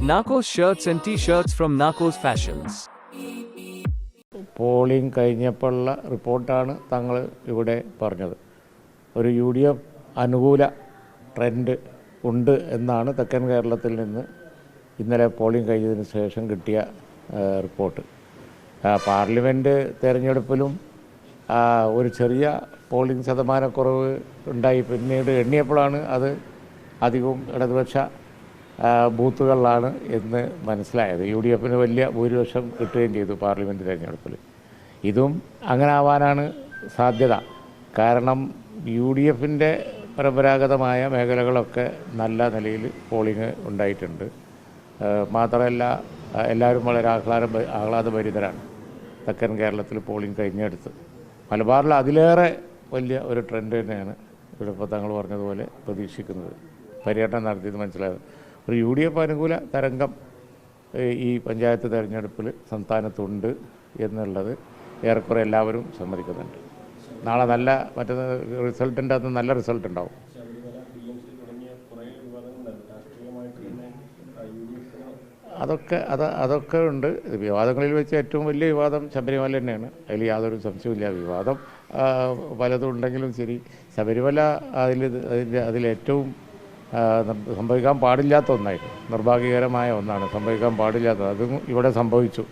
Narcos shirts and t-shirts from Narcos Fashions. Polling കഴിഞ്ഞപ്പോഴുള്ള റിപ്പോർട്ടാണ് തങ്ങൾ ഇവിടെ പറഞ്ഞത്. ഒരു യു ഡി എഫ് അനുകൂല ട്രെൻഡ് ഉണ്ട് എന്നാണ് തെക്കൻ കേരളത്തിൽ നിന്ന് ഇന്നലെ പോളിംഗ് കഴിഞ്ഞതിന് ശേഷം കിട്ടിയ റിപ്പോർട്ട്. പാർലമെന്റ് തെരഞ്ഞെടുപ്പിലും ഒരു ചെറിയ പോളിംഗ് ശതമാനക്കുറവ് ഉണ്ടായി. പിന്നീട് എണ്ണിയപ്പോഴാണ് അത് അധികവും ഇടതുപക്ഷ ബൂത്തുകളിലാണ് എന്ന് മനസ്സിലായത്. യു ഡി എഫിന് വലിയ ഭൂരിപക്ഷം കിട്ടുകയും ചെയ്തു പാർലമെന്റ് തിരഞ്ഞെടുപ്പിൽ. ഇതും അങ്ങനെ ആവാനാണ് സാധ്യത. കാരണം യു ഡി എഫിന്റെ പരമ്പരാഗതമായ മേഖലകളൊക്കെ നല്ല നിലയിൽ പോളിംഗ് ഉണ്ടായിട്ടുണ്ട്. മാത്രമല്ല എല്ലാവരും വളരെ ആഹ്ലാദ ആഹ്ലാദഭരിതരാണ് തെക്കൻ കേരളത്തിൽ പോളിംഗ് കഴിഞ്ഞെടുത്ത്. മലബാറിൽ അതിലേറെ വലിയ ഒരു ട്രെൻഡ് തന്നെയാണ് ഇവിടെ ഇപ്പോൾ താങ്കൾ പറഞ്ഞതുപോലെ പ്രതീക്ഷിക്കുന്നത്. പര്യടനം നടത്തിയത് മനസ്സിലായത്. ഒരു യു ഡി എഫ് അനുകൂല തരംഗം ഈ പഞ്ചായത്ത് തെരഞ്ഞെടുപ്പിൽ സംസ്ഥാനത്തുണ്ട് എന്നുള്ളത് ഏറെക്കുറെ എല്ലാവരും സമ്മതിക്കുന്നുണ്ട്. നാളെ നല്ല മറ്റേ റിസൾട്ടിന്റെ അത് നല്ല റിസൾട്ട് ഉണ്ടാവും. അതൊക്കെ അത് അതൊക്കെ ഉണ്ട് വിവാദങ്ങളിൽ വെച്ച് ഏറ്റവും വലിയ വിവാദം ശബരിമല തന്നെയാണ്. അതിൽ യാതൊരു സംശയമില്ല വിവാദം ആ, പലതും ഉണ്ടെങ്കിലും ശരി. ശബരിമല അതിൽ അതിന്റെ അതിലേറ്റവും സംഭവിക്കാൻ പാടില്ലാത്ത ഒന്നായിരുന്നു. നിർഭാഗ്യകരമായ ഒന്നാണ് സംഭവിക്കാൻ പാടില്ലാത്തത് അതും ഇവിടെ സംഭവിച്ചു.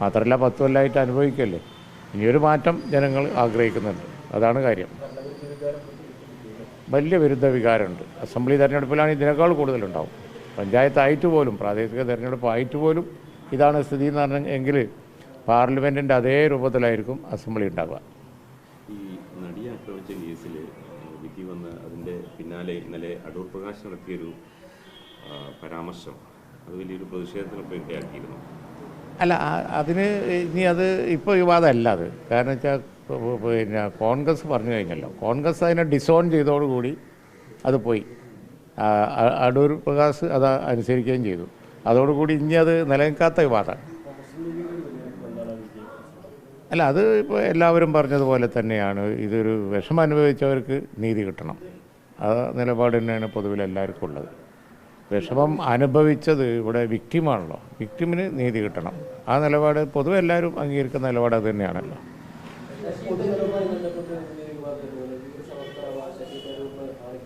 മാത്രമല്ല പത്ത് കൊല്ലമായിട്ട് അനുഭവിക്കല്ലേ? ഇനിയൊരു മാറ്റം ജനങ്ങൾ ആഗ്രഹിക്കുന്നുണ്ട്. അതാണ് കാര്യം. വലിയ വിരുദ്ധ വികാരമുണ്ട്. അസംബ്ലി തെരഞ്ഞെടുപ്പിലാണ് ഇതിനേക്കാൾ കൂടുതലുണ്ടാവും. പഞ്ചായത്തായിട്ട് പോലും പ്രാദേശിക തെരഞ്ഞെടുപ്പ് ആയിട്ട് പോലും ഇതാണ് സ്ഥിതി എന്ന് പറഞ്ഞ എങ്കിൽ പാർലമെന്റിന്റെ അതേ രൂപത്തിലായിരിക്കും അസംബ്ലി ഉണ്ടാവുക. ഈ നടിയെ ആക്രമിച്ച കേസിൽ വിധി വന്ന് അതിന്റെ പിന്നാലെ ഇന്നലെ അടൂർ പ്രകാശ് നടത്തിയൊരു പരാമർശം. അത് വലിയൊരു പ്രതിഷേധത്തിനൊപ്പം ഇടയാക്കിയിരുന്നു അല്ല അതിന് ഇനി അത് ഇപ്പോൾ വിവാദമല്ല അത്. കാരണം വെച്ചാൽ പിന്നെ കോൺഗ്രസ് പറഞ്ഞു കഴിഞ്ഞല്ലോ. കോൺഗ്രസ് അതിനെ ഡിസോൺ ചെയ്തോടുകൂടി അത് പോയി. അടൂർ പ്രകാശ് അത് അനുസരിക്കുകയും ചെയ്തു. അതോടുകൂടി ഇനി അത് നിലനിൽക്കാത്ത വിവാദമാണ്. അല്ല അത് ഇപ്പോൾ എല്ലാവരും പറഞ്ഞതുപോലെ തന്നെയാണ്. ഇതൊരു വിഷമം അനുഭവിച്ചവർക്ക് നീതി കിട്ടണം. ആ നിലപാട് തന്നെയാണ് പൊതുവിൽ എല്ലാവർക്കും ഉള്ളത്. വിഷമം അനുഭവിച്ചത് ഇവിടെ വിക്ടിമാണല്ലോ വിക്ടിമിന് നീതി കിട്ടണം. ആ നിലപാട് പൊതുവെ എല്ലാവരും അംഗീകരിക്കുന്ന നിലപാട് അത് തന്നെയാണല്ലോ.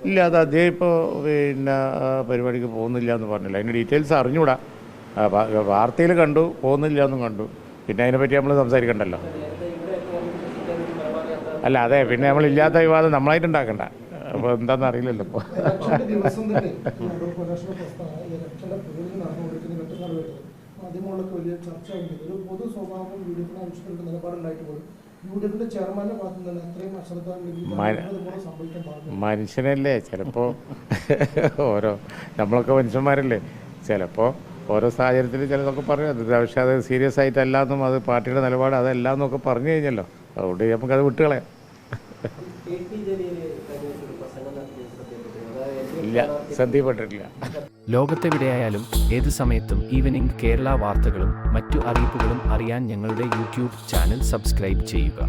ഇല്ല അത് അദ്ദേഹം ഇപ്പോൾ പിന്നെ പരിപാടിക്ക് പോകുന്നില്ല എന്ന് പറഞ്ഞില്ല. അതിന്റെ ഡീറ്റെയിൽസ് അറിഞ്ഞൂടാ വാർത്തയിൽ കണ്ടു പോകുന്നില്ല എന്നും കണ്ടു. പിന്നെ അതിനെപ്പറ്റി നമ്മൾ സംസാരിക്കണ്ടല്ലോ. അല്ല അതെ പിന്നെ നമ്മൾ ഇല്ലാത്ത വിവാദം നമ്മളായിട്ട് ഉണ്ടാക്കണ്ട. അപ്പോൾ എന്താണെന്ന് അറിയില്ലല്ലോ ഇപ്പോൾ ദിവസം തന്നെ അടൂർ പ്രകാശിന്റെ പ്രസ്താവന ഇലക്ഷന്റെ പോളിംഗ് നടന്നുകൊണ്ടിരിക്കുന്ന മറ്റന്നാൾ വരുന്നത് മാധ്യമങ്ങളിലൊക്കെ വലിയ ചർച്ച ഉണ്ട് ഒരു പൊതു സ്വഭാവം യു ഡി എഫിനെ ആവശ്യപ്പെട്ട് നിലപാടുണ്ടായിട്ട് പോലും യു ഡി എഫിന്റെ ചെയർമാന്റെ ഭാഗത്ത് നിന്ന് അത്രയും അശ്രദ്ധ സംഭവിക്കാൻ പാടില്ല. മനുഷ്യനല്ലേ? ചിലപ്പോൾ ഓരോ നമ്മളൊക്കെ മനുഷ്യന്മാരല്ലേ? ചിലപ്പോൾ ഓരോ സാഹചര്യത്തിൽ ചിലതൊക്കെ പറഞ്ഞു. പക്ഷേ അത് സീരിയസ് ആയിട്ടല്ല എന്നും അത് പാർട്ടിയുടെ നിലപാട് അതല്ല എന്നൊക്കെ പറഞ്ഞു കഴിഞ്ഞല്ലോ. അതുകൊണ്ട് നമുക്കത് വിട്ടുകളയാം. ഇല്ല ശ്രദ്ധയിൽപ്പെട്ടിട്ടില്ല. ലോകത്തെവിടെയായാലും ഏത് സമയത്തും ഈവനിംഗ് കേരള വാർത്തകളും മറ്റു അറിയിപ്പുകളും അറിയാൻ ഞങ്ങളുടെ യൂട്യൂബ് ചാനൽ സബ്സ്ക്രൈബ് ചെയ്യുക.